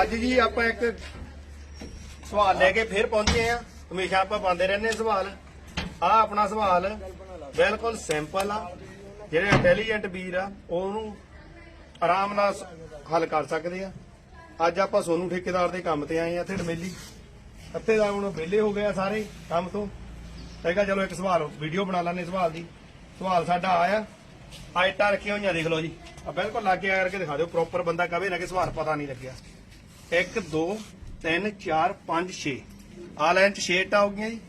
ਅੱਜ ਜੀ ਆਪਾਂ ਇੱਕ ਸਵਾਲ ਲੈ ਕੇ ਫੇਰ ਪਹੁੰਚੇ ਆ ਹਮੇਸ਼ਾ ਆਪਾਂ ਪਾਉਂਦੇ ਰਹਿੰਦੇ ਹਾਂ ਸਵਾਲ। ਆ ਆਪਣਾ ਸਵਾਲ, ਬਿਲਕੁਲ ਸਿੰਪਲ ਆ। ਜਿਹੜੇ ਇੰਟੈਲੀਜੈਂਟ ਵੀਰ ਆ, ਉਹਨੂੰ ਆਰਾਮ ਨਾਲ ਹੱਲ ਕਰ ਸਕਦੇ ਆ। ਅੱਜ ਆਪਾਂ ਸੋਨੂ ਠੇਕੇਦਾਰ ਦੇ ਕੰਮ ਤੇ ਆਏ ਆ ਇੱਥੇ ਡਮੇਲੀ। ਇੱਥੇ ਦਾ ਹੁਣ ਵਿਹਲੇ ਹੋ ਗਏ ਆ ਸਾਰੇ ਕੰਮ ਤੋਂ। ਮੈਂ ਚਲੋ ਇੱਕ ਸਵਾਲ ਵੀਡੀਓ ਬਣਾ ਲੈਣੇ ਸਵਾਲ ਦੀ। ਸਵਾਲ ਸਾਡਾ ਆਇਆ ਆਇਟਾਂ ਰੱਖੀਆਂ ਹੋਈਆਂ ਦੇਖ ਲਓ ਜੀ। ਆ ਬਿਲਕੁਲ ਲਾਗੇ ਆ ਕਰਕੇ ਦਿਖਾ ਦਿਓ। ਪ੍ਰੋਪਰ ਬੰਦਾ ਕਵੇ ਨਾ ਕਿ ਸਵਾਲ ਪਤਾ ਨਹੀਂ ਲੱਗਿਆ। 1 2 3 4 5 6 ਆ ਲਾਈਨ ਚ 6 ਇੱਟਾਂ ਹੋ ਗਈਆਂ ਜੀ।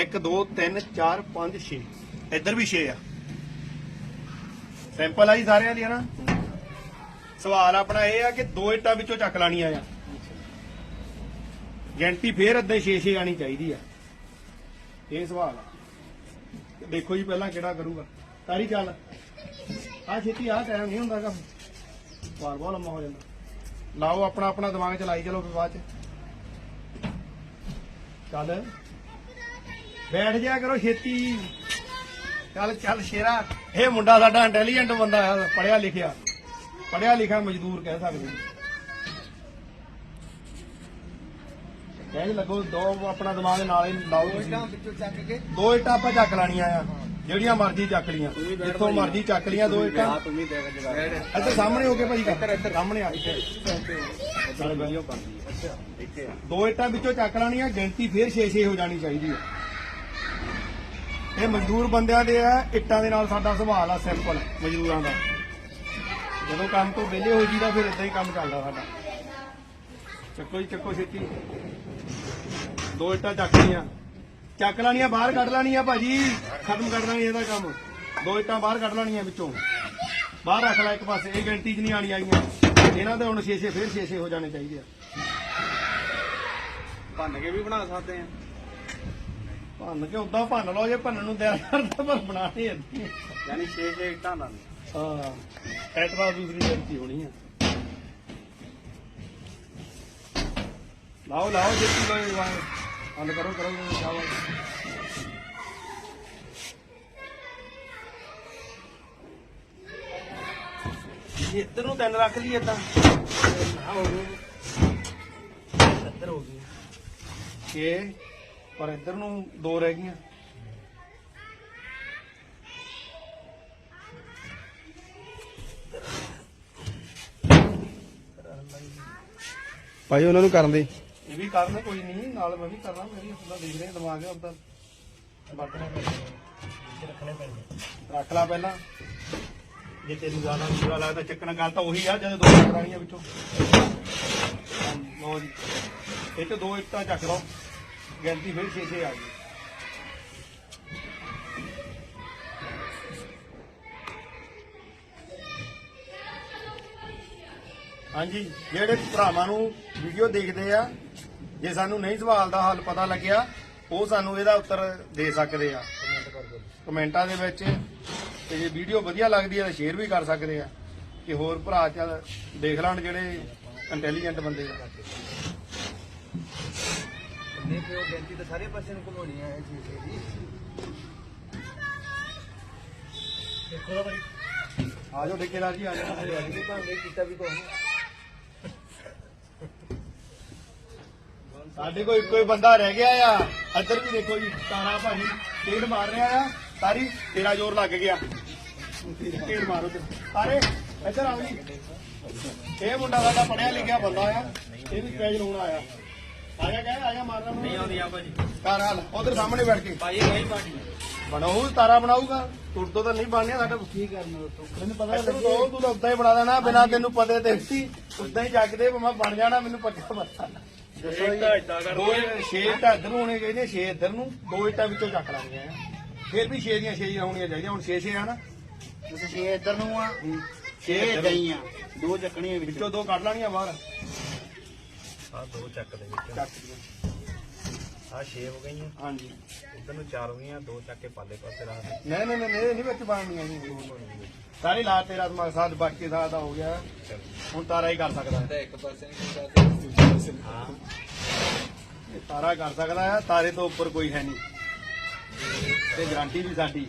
1 2 3 4 5 6 ਇੱਧਰ ਵੀ 6 ਆ। ਸੈਂਪਲ ਆ ਜੀ ਸਾਰਿਆਂ ਦੀ ਨਾ ਸਵਾਲ ਆਪਣਾ ਇਹ ਆ ਕਿ ਦੋ ਇੱਟਾਂ ਵਿੱਚੋਂ ਚੱਕ ਲਾਣੀਆਂ ਆ। ਗਿਣਤੀ ਫੇਰ ਅੱਧੇ 6 6 ਆਣੀ ਚਾਹੀਦੀ ਆ। ਇਹ ਸਵਾਲ ਆ। ਦੇਖੋ ਜੀ ਪਹਿਲਾਂ ਕਿਹੜਾ ਕਰੂਗਾ। ਤਾਰੀ ਚੱਲ। ਆ ਛੇਤੀ ਆ ਟਾਈਮ ਨਹੀਂ ਹੁੰਦਾ ਕੰਮ। ਵਾਰ ਬਹੁਤ ਲੰਮਾ ਹੋ ਜਾਂਦਾ। ਲਾਓ ਆਪਣਾ ਆਪਣਾ ਦਿਮਾਗ ਚਲਾਈ ਚਲੋ ਫਿਰ ਬਾਅਦ ਚ। ਚੱਲ। ਬੈਠ ਜਾ ਕਰੋ ਛੇਤੀ। ਚੱਲ ਚੱਲ ਸ਼ੇਰਾ। ਇਹ ਮੁੰਡਾ ਸਾਡਾ ਇੰਟੈਲੀਜੈਂਟ ਬੰਦਾ ਆ ਪੜਿਆ ਲਿਖਿਆ। ਪੜਿਆ ਲਿਖਿਆ ਮਜ਼ਦੂਰ ਕਹਿ ਸਕਦੇ। ਹਾਂ। ਕਹਿ ਲੱਗੋ ਦੋ ਆਪਣਾ ਦਿਮਾਗ ਨਾਲ ਹੀ ਲਾਓ ਤੁਸੀਂ। ਵਿੱਚੋਂ ਚੱਕ ਕੇ। ਦੋ ਇੱਟਾਂ ਆਪਾਂ ਚੱਕ ਲੈਣੀਆਂ ਆ। ਜਿਹੜੀਆਂ ਮਰਜ਼ੀ ਚੱਕ ਲੀਆਂ ਜਿੱਥੋਂ ਮਰਜ਼ੀ ਚੱਕ ਲੀਆਂ ਦੋ ਇੱਟਾਂ। ਤੂੰ ਵੀ ਦੇਖ ਜਗਾ ਇੱਥੇ ਸਾਹਮਣੇ ਹੋ ਕੇ ਭਾਈ ਇੱਧਰ ਇੱਧਰ। ਸਾਹਮਣੇ ਆ ਇੱਥੇ। ਚੱਲ ਵੀਡੀਓ ਕਰਦੀ ਅੱਛਾ ਇੱਥੇ ਆ। ਦੋ ਇੱਟਾਂ ਵਿੱਚੋਂ ਚੱਕ ਲੈਣੀਆਂ ਗਿਣਤੀ ਫੇਰ 6-6 ਹੋ ਜਾਣੀ ਚਾਹੀਦੀ ਹੈ ਇਹ ਮਜ਼ਦੂਰ ਬੰਦਿਆਂ ਦੇ ਆ ਇੱਟਾਂ ਦੇ ਨਾਲ ਸਾਡਾ ਸੁਭਾਅ ਆ ਸਿੰਪਲ ਮਜ਼ਦੂਰਾਂ ਦਾ। ਜਦੋਂ ਕੰਮ ਤੋਂ ਵਿਹਲੇ ਹੋ ਜੀਦਾ ਫਿਰ ਇਦਾਂ ਹੀ ਕੰਮ ਚੱਲਦਾ ਸਾਡਾ। ਚੱਕੋ ਜੀ ਚੱਕੋ ਛੇਤੀ। ਦੋ ਇੱਟਾਂ ਚੱਕ ਲਈਆਂ। ਚੱਕ ਲੈਣੀਆਂ ਬਾਹਰ ਕੱਢ ਲੈਣੀਆਂ ਭਾਜੀ। ਖਤਮ ਕਰ ਦਾਂਗੇ ਇਹਦਾ ਕੰਮ। ਦੋ ਇੱਟਾਂ ਬਾਹਰ ਕੱਢ ਲੈਣੀਆਂ ਵਿੱਚੋਂ। ਬਾਹਰ ਰੱਖ ਲੈ ਇੱਕ ਪਾਸੇ ਇਹ ਗਿਣਤੀ 'ਚ ਨਹੀਂ ਆਣੀ ਆਈਆਂ। ਇਹਨਾਂ ਦੇ ਹੁਣ 6-6 ਫਿਰ 6-6 ਹੋ ਜਾਣੇ ਚਾਹੀਦੇ ਆ। ਭੰਨ ਕੇ ਵੀ ਬਣਾ ਸਕਦੇ ਆ। ਭੰਨ ਕੇ ਉਦਾਂ ਭੰਨ ਲਓ ਜੇ ਭੰਨਣ ਨੂੰ ਦਿਆ ਕਰਦਾ ਪਰ ਬਣਾਣੀ ਅੱਧੀ ਯਾਨੀ 6 6 ਇੱਟਾਂ ਨਾਲ ਹਾਂ ਐਤਵਾਰ ਦੂਸਰੀ ਗਿਣਤੀ ਹੋਣੀ ਆ। ਲਾਓ ਲਾਓ ਜਿੱਤੀ ਲੋ ਵਾਂਗ ਹੱਲ ਕਰੋ ਕਰੋ ਜਾਓ। ਇੱਧਰ ਨੂੰ ਤਿੰਨ ਰੱਖ ਲਈ ਏਦਾਂ ਨਾ ਹੋ ਗਏ ਇੱਧਰ ਹੋ ਗਈ। ਛੇ ਪਰ ਇੱਧਰ ਨੂੰ ਦੋ ਰਹਿ ਗਈਆਂ। ਭਾਈ ਉਹਨਾਂ ਨੂੰ ਕਰਨ ਦੇ। ਇਹ ਵੀ ਕਰਨ ਕੋਈ ਨਹੀਂ ਨਾਲ ਮੈਂ ਵੀ ਕਰਨਾ ਮੈਂ ਵੀ ਉਹਦਾ ਦੇਖ ਰਿਹਾ ਦਿਮਾਗ ਹੈ ਉਹਦਾ ਪੈਣੇ ਰੱਖਣੇ ਪੈਣੇ ਰੱਖ ਲਾ ਪਹਿਲਾਂ। ਜੇ ਤੈਨੂੰ ਜ਼ਿਆਦਾ ਬੁਰਾ ਲੱਗਦਾ ਚੱਕਣਾ ਗੱਲ ਤਾਂ ਉਹੀ ਆ ਜਦੋਂ ਦੋ ਚੱਕਰਾਣੀਆਂ ਵਿੱਚੋਂ। ਲੋ ਜੀ। ਇਹ ਤੇ ਦੋ ਇੱਟਾਂ ਚੱਕ ਲਓ। ਗਿਣਤੀ ਫਿਰ 6-6 ਆ ਗਈ। ਹਾਂਜੀ ਜਿਹੜੇ ਭਰਾਵਾਂ ਨੂੰ ਵੀਡੀਓ ਦੇਖਦੇ ਆ ਜੇ ਸਾਨੂੰ ਨਹੀਂ ਸਵਾਲ ਦਾ ਹੱਲ ਪਤਾ ਲੱਗਿਆ ਉਹ ਸਾਨੂੰ ਇਹਦਾ ਉੱਤਰ ਦੇ ਸਕਦੇ ਆ। ਕਮੈਂਟਾਂ ਦੇ ਵਿੱਚ ਤੇ ਜੇ ਵੀਡੀਓ ਵਧੀਆ ਲੱਗਦੀ ਹੈ ਤਾਂ ਸ਼ੇਅਰ ਵੀ ਕਰ ਸਕਦੇ ਆ। ਕਿ ਹੋਰ ਭਰਾ ਚੱਲ ਦੇਖ ਲੈਣ ਜਿਹੜੇ ਇੰਟੈਲੀਜੈਂਟ ਬੰਦੇ ਆ। ਨਹੀਂ ਪਿਓ ਬੇਨਤੀ ਤਾਂ ਸਾਰੇ ਪਾਸੇ ਨੂੰ ਘੁਮਾਉਣੀ ਆ ਇਹ ਚੀਜ਼ ਦੀ ਦੇਖੋ ਤਾਂ ਭਾਈ ਆ ਜਾਓ ਠੇਕੇਦਾਰ ਜੀ ਆ ਜਾਓ। ਨਹੀਂ ਭਾਵੇਂ ਕੀਤਾ ਵੀ ਕੋਈ ਸਾਡੇ ਕੋਲ ਇੱਕੋ ਹੀ ਬੰਦਾ ਰਹਿ ਗਿਆ ਆ। ਇੱਧਰ ਵੀ ਦੇਖੋ ਜੀ ਤਾਰਾ ਭਾਜੀ ਟੇਡ ਮਾਰ ਰਿਹਾ ਆ। ਤਾਰੀ ਤੇਰਾ ਜ਼ੋਰ ਲੱਗ ਗਿਆ। ਟੇਡ ਮਾਰੋ ਤੇ ਤਾਰੇ ਇੱਧਰ ਆਓ ਜੀ। ਇਹ ਮੁੰਡਾ ਸਾਡਾ ਪੜਿਆ ਲਿਖਿਆ ਬੰਦਾ ਆ। ਇਹ ਵੀ ਸਟੇਜ ਲਾਉਣ ਆਇਆ। ਆ ਜਾ ਕਹਿ ਆ ਜਾ ਮਾਰਨਾ ਨਹੀਂ ਆਉਂਦੀ ਆ ਭਾਜੀ। ਹਾਲ ਉਧਰ ਸਾਹਮਣੇ ਬੈਠ ਕੇ। ਭਾਈ ਨਹੀਂ ਪਾਣੀ ਬਣਾਉ ਤਾਰਾ ਬਣਾਊਗਾ। ਤੁਰਦੋ ਤਾਂ ਨਹੀਂ ਬਣਿਆ ਸਾਡਾ ਕੀ ਕਰਨਾ ਤੂੰ ਮੈਨੂੰ ਪਤਾ ਲੱਗੇ। ਤੂੰ ਤਾਂ ਉਦਾਂ ਹੀ ਬਣਾ ਦੇਣਾ ਬਿਨਾਂ ਤੈਨੂੰ ਪਤੇ ਤੇ। ਸੀ ਉਦਾਂ ਹੀ ਚੱਕਦੇ ਮੈਂ ਬਣ ਜਾਣਾ ਮੈਨੂੰ ਪੱਕਾ ਪਤਾ ਦੋ ਛੇ ਇੱਟਾਂ ਇੱਧਰ ਨੂੰ ਹੋਣੇ ਚਾਹੀਦੇ ਛੇ ਇੱਧਰ ਨੂੰ। ਦੋ ਇੱਟਾਂ ਵਿੱਚੋਂ ਚੱਕ ਲਾਂਗੇ ਫਿਰ ਵੀ ਛੇ ਦੀਆਂ ਛੇ ਹੀ ਹੋਣੀਆਂ ਚਾਹੀਦੀਆਂ ਹੁਣ ਛੇ ਛੇ ਆ ਨਾ। ਤੁਸੀਂ ਛੇ ਇੱਧਰ ਨੂੰ ਆ ਛੇ। ਗਈਆਂ ਦੋ ਚੱਕਣੀਆਂ ਵਿੱਚ। ਦੋ ਕੱਢ ਲਾਣੀਆਂ ਬਾਹਰ। ਆ ਦੋ ਚੱਕ ਦੇ ਵਿੱਚ। ਚੱਕ ਦੀਆਂ। ਆ 6 ਹੋ ਗਈਆਂ। ਹਾਂਜੀ। ਇਧਰ ਨੂੰ 4 ਹੋ ਗਈਆਂ ਦੋ ਚੱਕ ਕੇ ਪਾਲੇ ਪਾਸੇ ਰੱਖ ਦੇ ਨਹੀਂ ਨਹੀਂ ਨਹੀਂ ਇਹ ਨਹੀਂ ਵਿੱਚ ਪਾਣੀਆਂ ਜੀ। ਸਾਰੀ ਲਾ ਤੇਰਾ ਦਿਮਾਗ ਸਾਥ ਬਾਕੀ ਸਾਥ ਦਾ ਹੋ ਗਿਆ। ਹੁਣ ਤਾਰਾ ਹੀ ਕਰ ਸਕਦਾ। ਹੈ ਇੱਕ ਪਾਸੇ ਨਹੀਂ ਹਾਂ। ਇਹ ਤਾਰਾ ਕਰ ਸਕਦਾ ਹੈ ਤਾਰੇ ਤੋਂ ਉੱਪਰ ਕੋਈ ਹੈ ਨਹੀਂ। ਤੇ ਗਾਰੰਟੀ ਵੀ ਸਾਡੀ।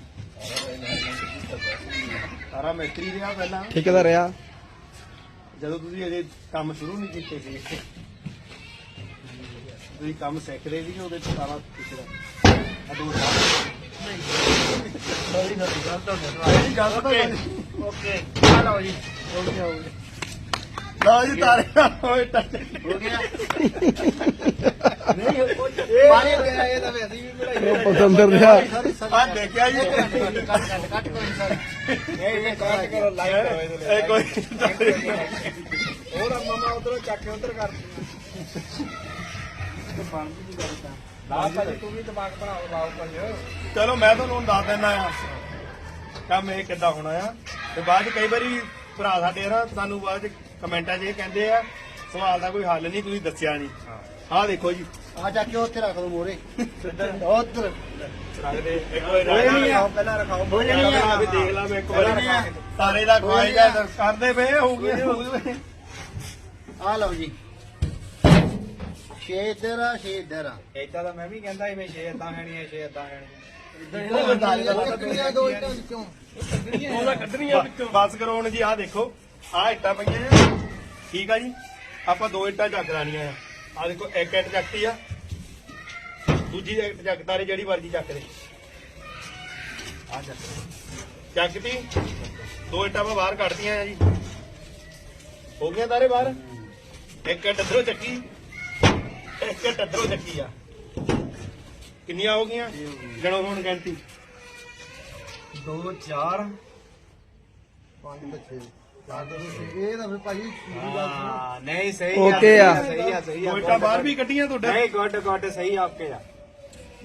ਤਾਰਾ ਮਿਸਤਰੀ ਰਿਹਾ ਪਹਿਲਾਂ। ਠੇਕੇਦਾਰ ਰਿਹਾ। ਜਦੋਂ ਤੁਸੀਂ ਅਜੇ ਕੰਮ ਸ਼ੁਰੂ ਨਹੀਂ ਕੀਤੇ ਸੀ। ਤੁਸੀਂ ਕੰਮ ਸਿੱਖਦੇ ਸੀ ਉਹਦੇ ਚ ਸਾਰਾ ਪਿਛੜਾ ਆ ਦੋ ਸਾਲ ਨਹੀਂ ਨਹੀਂ ਗੱਲ ਤਾਂ ਨਹੀਂ ਗੱਲ ਤਾਂ ਨਹੀਂ ਓਕੇ। ਆ ਲਓ ਜੀ। ਹੋ ਗਿਆ ਹੋ ਗਿਆ ਲਓ ਜੀ ਤਾਰੇ ਨਾਲ ਹੋਏ ਟੱਚ ਹੋ ਗਿਆ। ਨਹੀਂ ਪਾਣੀ ਗਿਆ ਇਹ ਤਾਂ ਵੈਸੇ ਵੀ ਬਣਾਈ ਪਤੰਦਰ ਰਿਹਾ ਆ ਦੇਖਿਆ ਜੀ। ਕੱਟ ਕੱਟ ਕੱਟ ਕੋਈ ਸਰ ਇਹ ਇਹ ਕੱਟ ਕਰੋ ਕਰੋ ਇਹਦੇ ਇਹ ਕੋਈ ਹੋਰ ਮਮਾ ਉਧਰੋਂ ਚੱਕ ਕੇ ਉਧਰ ਕਰ। ਚਲੋ ਮੈਂ ਤੁਹਾਨੂੰ ਦੱਸ ਦਿੰਦਾ ਆ ਕੰਮ ਇਹ ਕਿੱਦਾਂ ਹੋਣਾ ਆ। ਤੇ ਬਾਅਦ ਚ ਕਈ ਵਾਰੀ ਭਰਾ ਸਾਡੇ ਨਾ ਸਾਨੂੰ ਬਾਅਦ ਚ ਕਮੈਂਟਾਂ 'ਚ ਇਹ ਕਹਿੰਦੇ ਆ ਸਵਾਲ ਦਾ ਕੋਈ ਹੱਲ ਨਹੀਂ ਤੁਸੀਂ ਦੱਸਿਆ ਨਹੀਂ। ਆਹ ਦੇਖੋ ਜੀ। ਆ ਜਾ ਕੇ ਉੱਥੇ ਰੱਖ ਦੋ ਮੋਰੇ ਉਧਰ। ਰੱਖਦੇ ਇੱਕ ਵਾਰੀ ਰੱਖ ਪਹਿਲਾਂ ਰਖਾਓ। ਹੋ ਜਾਣੀ ਆ। ਵੀ ਦੇਖ ਲਾ ਮੈਂ ਇੱਕ ਵਾਰੀ ਸਾਰੇ ਦਾ ਖਵਾਏਗਾ ਕਰਦੇ ਪਏ ਹੋ ਗਏ ਹੋ ਗਏ ਆ ਲਓ ਜੀ। ਛੇ ਇੱਧਰ ਆ ਛੇ ਇੱਧਰ ਆ ਏਦਾਂ ਤਾਂ ਮੈਂ ਵੀ ਕਹਿੰਦਾ ਸੀ ਮੈਂ ਛੇ ਇਦਾਂ ਹੈਣੀ ਹੈ ਛੇ ਇਦਾਂ ਹੈਣੀ ਦੋ ਇੱਟਾਂ ਵਿੱਚੋਂ। ਉਹਦਾ ਕੱਢਣੀਆਂ ਵਿੱਚੋਂ। ਬਸ ਕਰੋ ਹੁਣ ਜੀ ਆਹ ਦੇਖੋ। ਆਹ ਇੱਟਾਂ ਪਈਆਂ ਆ। ਠੀਕ ਆ ਜੀ? ਆਪਾਂ ਦੋ ਇੱਟਾਂ ਚੱਕ ਲੈਣੀਆਂ ਆ। ਆਹ ਦੇਖੋ ਇੱਕ ਇੱਟ ਚੱਕਤੀ ਆ। ਦੂਜੀ ਇੱਟ ਚੱਕਦਾ ਰੇ ਜਿਹੜੀ ਮਰਜ਼ੀ ਚੱਕ ਦੇ ਆ ਚੱਕ ਚੱਕਤੀ? ਦੋ ਇੱਟਾਂ ਮੈਂ ਬਾਹਰ ਕੱਢਤੀਆਂ ਆ ਜੀ। ਹੋ ਗਈਆਂ ਤਾਰੇ ਬਾਹਰ? ਇੱਕ ਇੱਟ ਇੱਧਰੋਂ ਚੱਕੀ। ਇੱਟ ਇੱਧਰੋਂ ਚੱਕੀ ਆ। ਕਿੰਨੀਆਂ ਹੋ ਗਈਆਂ? ਗਣੋ ਹੁਣ ਗਿਣਤੀ 2 4 ਪੰਜ ਤੇ ਛੇ। ਚਾਰ ਦੋ ਇਹ ਤਾਂ ਫਿਰ ਭਾਜੀ ਹਾਂ ਨਹੀਂ ਸਹੀ Okay ਆ। ਸਹੀ ਆ ਸਹੀ ਆ। ਬਾਹਰ ਵੀ ਕੱਢੀਆਂ ਤੁਹਾਡੇ। ਨਹੀਂ ਗੁੱਡ ਗੁੱਡ ਸਹੀ ਆਪਕੇ ਆ।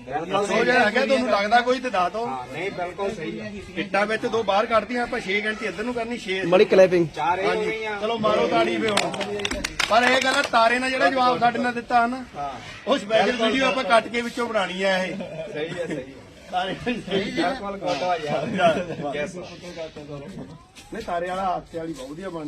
ਜਾ। ਹੈਗਾ ਤੁਹਾਨੂੰ ਲੱਗਦਾ ਕੋਈ ਤੇ ਦੱਸ ਦੋ। ਹਾਂ ਨਹੀਂ ਬਿਲਕੁਲ ਸਹੀ ਇੱਟਾਂ ਵਿੱਚ ਦੋ ਬਾਹਰ ਕੱਢਦੀਆਂ ਆਪਾਂ 6 ਘੰਟੇ ਇੱਧਰ ਨੂੰ ਕਰਨੀ 6 ਬੜੀ ਕਲੈਪਿੰਗ ਚਾਰ ਹੀ ਹੋ ਹਾਂਜੀ। ਗਈਆਂ। ਚਲੋ ਮਾਰੋ ਤਾੜੀ ਹੁਣ। ਪਰ ਇਹ ਗੱਲ ਆ, ਤਾਰੇ ਨਾਲ ਜਿਹੜਾ ਜਵਾਬ ਸਾਡੇ ਨਾਲ ਦਿੱਤਾ ਹਨ। ਹਾਂ। ਉਹ ਸਪੈਸ਼ਲ ਵੀਡੀਓ ਆਪਾਂ ਕੱਟ ਕੇ ਵਿੱਚੋਂ ਬਣਾਣੀ ਆ ਇਹ। ਸਹੀ ਸਹੀ ਬਿਲਕੁਲ ਯਾਰ. ਨਹੀਂ ਤਾਰੇ ਵਾਲਾ ਹੱਥ ਵਾਲੀ ਬਹੁਤ ਵਧੀਆ ਬਣਨੀ